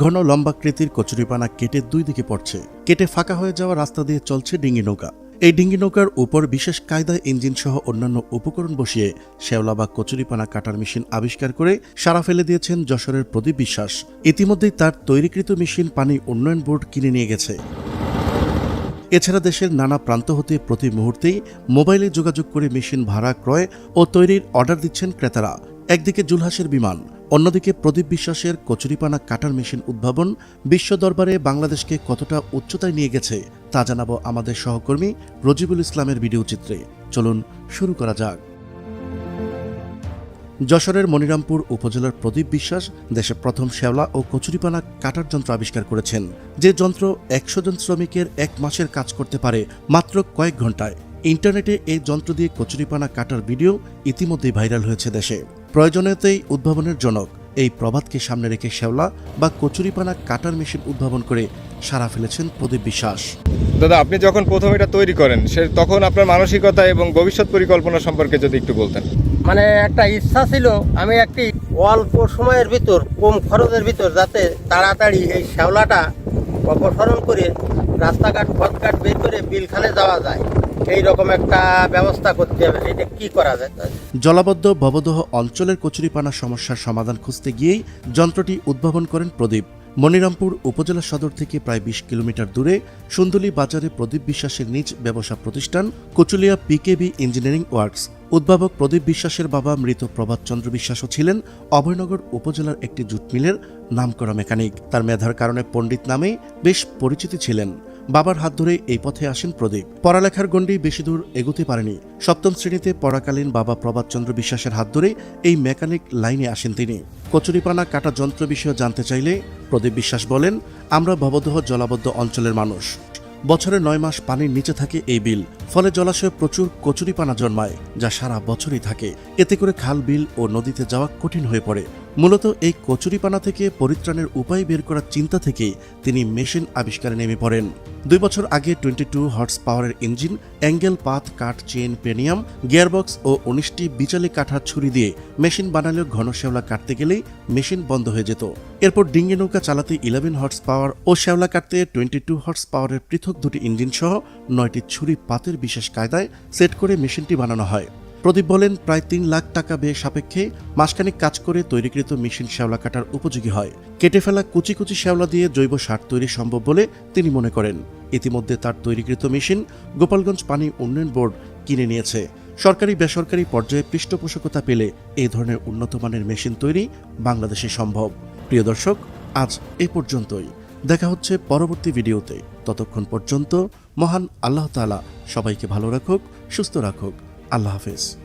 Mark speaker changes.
Speaker 1: ঘন লম্বাকৃতির কচুরিপানা কেটে দুই দিকে পড়ছে। কেটে ফাঁকা হয়ে যাওয়া রাস্তা দিয়ে চলছে ডিঙ্গি নৌকা। এই ডিঙ্গি নৌকার উপর বিশেষ কায়দায় ইঞ্জিন সহ অন্যান্য উপকরণ বসিয়ে শেওলা বা কচুরিপানা কাটার মেশিন আবিষ্কার করে সারা ফেলে দিয়েছেন যশোরের প্রদীপ বিশ্বাস। ইতিমধ্যেই তার তৈরিকৃত মেশিন পানি উন্নয়ন বোর্ড কিনে নিয়ে গেছে। এছাড়া দেশের নানা প্রান্ত হতে প্রতি মুহূর্তেই মোবাইলে যোগাযোগ করে মেশিন ভাড়া, ক্রয় ও তৈরির অর্ডার দিচ্ছেন ক্রেতারা। একদিকে জুলহাসের বিমান অন্যদিকে প্রদীপ বিশ্বাসের কচুরিপানা কাটার মেশিন উদ্ভাবন বিশ্ব দরবারে বাংলাদেশকে কতটা উচ্চতায় নিয়ে গেছে তা জানাব আমাদের সহকর্মী রজিবুল ইসলামের ভিডিও চিত্রে। চলুন শুরু করা যাক। যশোরের মনিরামপুর উপজেলার প্রদীপ বিশ্বাস দেশে প্রথম শ্যাওলা ও কচুরিপানা কাটার যন্ত্র আবিষ্কার করেছেন। যে যন্ত্র একশো জন শ্রমিকের এক মাসের কাজ করতে পারে মাত্র কয়েক ঘন্টায়। ইন্টারনেটে এই যন্ত্র দিয়ে কচুরিপানা কাটার ভিডিও ইতিমধ্যেই ভাইরাল হয়েছে দেশে। প্রয়োজনীয়তেই উদ্ভাবনের জনক। এই প্রবাদকে সামনে রেখে শ্যাওলা বা কচুরিপানা কাটার মেশিন উদ্ভাবন করে সারা ফেলেছেন প্রদীপ বিশ্বাস।
Speaker 2: দাদা আপনি যখন প্রথম এটা তৈরি করেন সে তখন আপনার মানসিকতা এবং ভবিষ্যৎ পরিকল্পনা সম্পর্কে যদি একটু বলতেন।
Speaker 3: মানে একটা ইচ্ছা ছিল আমি একটি অল্প সময়ের ভিতর কম খরচের ভিতর যাতে তাড়াতাড়ি এই শ্যাওলাটা অপসারণ করে রাস্তাঘাট পথঘাট বের করে বিলখানে যাওয়া যায়। এই রকম একটা ব্যবস্থা করতে হবে। এটা কি করা যায়?
Speaker 1: জলাবদ্ধ ভবদহ অঞ্চলের কচুরিপানা সমস্যার সমাধান খুঁজতে গিয়েই যন্ত্রটি উদ্ভাবন করেন প্রদীপ। মনিরামপুর উপজেলা সদর থেকে প্রায় বিশ কিলোমিটার দূরে সুন্দলী বাজারে প্রদীপ বিশ্বাসের নিজ ব্যবসা প্রতিষ্ঠান কচুলিয়া পিকেবি ইঞ্জিনিয়ারিং ওয়ার্কস উদ্ভাবক প্রদীপ বিশ্বাসের বাবা মৃত প্রভাত চন্দ্র বিশ্বাসও ছিলেন অভয়নগর উপজেলার একটি জুট মিলের নামকরা মেকানিক। তার মেধার কারণে পণ্ডিত নামেই বেশ পরিচিতি ছিলেন। বাবার হাত ধরে এই পথে আসেন প্রদীপ। পড়ালেখার গণ্ডি বেশি দূর এগোতে পারেনি। সপ্তম শ্রেণীতে পড়াকালীন বাবা প্রভাত চন্দ্র বিশ্বাসের হাত ধরে এই মেকানিক লাইনে আসেন তিনি। কচুরিপানা কাটা যন্ত্র বিষয়ে জানতে চাইলে প্রদীপ বিশ্বাস বলেন, আমরা ভবদহ জলাবদ্ধ অঞ্চলের মানুষ। বছরে নয় মাস পানির নিচে থাকে এই বিল। ফলে জলাশয়ে প্রচুর কচুরিপানা জন্মায়, যা সারা বছরই থাকে। এতে করে খাল, বিল ও নদীতে যাওয়া কঠিন হয়ে পড়ে। মূলত এই কচুরিপানা থেকে পরিত্রাণের উপায় বের করার চিন্তা থেকে তিনি মেশিন আবিষ্কারে নেমে পড়েন। দুই বছর আগে টোয়েন্টি টু হর্স পাওয়ারের ইঞ্জিন, অ্যাঙ্গেল, পাথ, কাঠ, চেন, পেনিয়াম, গিয়ারবক্স ও উনিশটি বিচালি কাঠার ছুরি দিয়ে মেশিন বানালেও ঘন শ্যাওলা কাটতে গেলেই মেশিন বন্ধ হয়ে যেত। এরপর ডিঙ্গি নৌকা চালাতে ইলেভেন হর্স পাওয়ার ও শ্যাওলা কাটতে টোয়েন্টি টু হর্স পাওয়ারের পৃথক দুটি ইঞ্জিন সহ নয়টি ছুরি পাতের বিশেষ কায়দায় সেট করে মেশিনটি বানানো হয়। প্রদীপ বলেন, প্রায় তিন লাখ টাকা ব্যয় সাপেক্ষে মাসখানিক কাজ করে তৈরিকৃত মেশিন শ্যাওলা কাটার উপযোগী হয়। কেটে ফেলা কুচি কুচি শ্যাওলা দিয়ে জৈব সার তৈরি সম্ভব বলে তিনি মনে করেন। ইতিমধ্যে তার তৈরিকৃত মেশিন গোপালগঞ্জ পানি উন্নয়ন বোর্ড কিনে নিয়েছে। সরকারি বেসরকারি পর্যায়ে পৃষ্ঠপোষকতা পেলে এই ধরনের উন্নত মানের মেশিন তৈরি বাংলাদেশে সম্ভব। প্রিয় দর্শক, আজ এ পর্যন্তই। দেখা হচ্ছে পরবর্তী ভিডিওতে। ততক্ষণ পর্যন্ত মহান আল্লাহ তাআলা সবাইকে ভালো রাখুক, সুস্থ রাখুক। আল্লাহ হাফেজ।